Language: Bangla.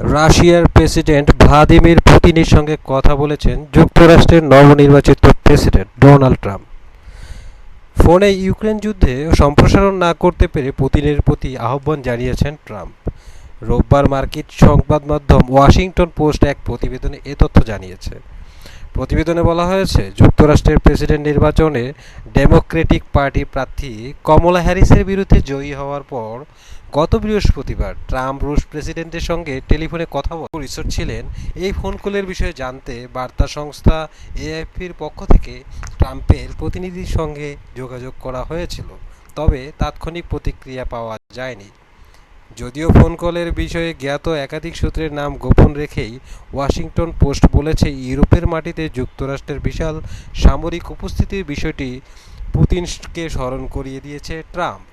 রাশিয়ার প্রেসিডেন্ট ভ্লাদিমির পুতিনের সঙ্গে কথা বলেছেন যুক্তরাষ্ট্রের নবনির্বাচিত প্রেসিডেন্ট ডোনাল্ড ট্রাম্প। ফোনে ইউক্রেন যুদ্ধে সম্প্রসারণ না করতে পেরে পুতিনের প্রতি আহ্বান জানিয়েছেন ট্রাম্প। রোববার মার্কিন সংবাদ মাধ্যম ওয়াশিংটন পোস্ট এক প্রতিবেদনে এ তথ্য জানিয়েছে। প্রতিবেদনে বলা হয়েছে, যুক্তরাষ্ট্রের প্রেসিডেন্ট নির্বাচনে ডেমোক্রেটিক পার্টি প্রার্থী কমলা হ্যারিসের বিরুদ্ধে জয়ী হওয়ার পর গত বৃহস্পতিবার ট্রাম্প রুশ প্রেসিডেন্টের সঙ্গে টেলিফোনে কথা বলে পরিচয় ছিলেন। এই ফোন কলের বিষয়ে জানতে বার্তা সংস্থা এএফপির পক্ষ থেকে ট্রাম্পের প্রতিনিধির সঙ্গে যোগাযোগ করা হয়েছিল, তবে তাৎক্ষণিক প্রতিক্রিয়া পাওয়া যায়নি। যদিও ফোন কলের বিষয়ে জ্ঞাত একাধিক সূত্রের নাম গোপন রেখেই ওয়াশিংটন পোস্ট বলেছে, ইউরোপের মাটিতে যুক্তরাষ্ট্রের বিশাল সামরিক উপস্থিতির বিষয়টি পুতিনকে স্মরণ করিয়ে দিয়েছে ট্রাম্প।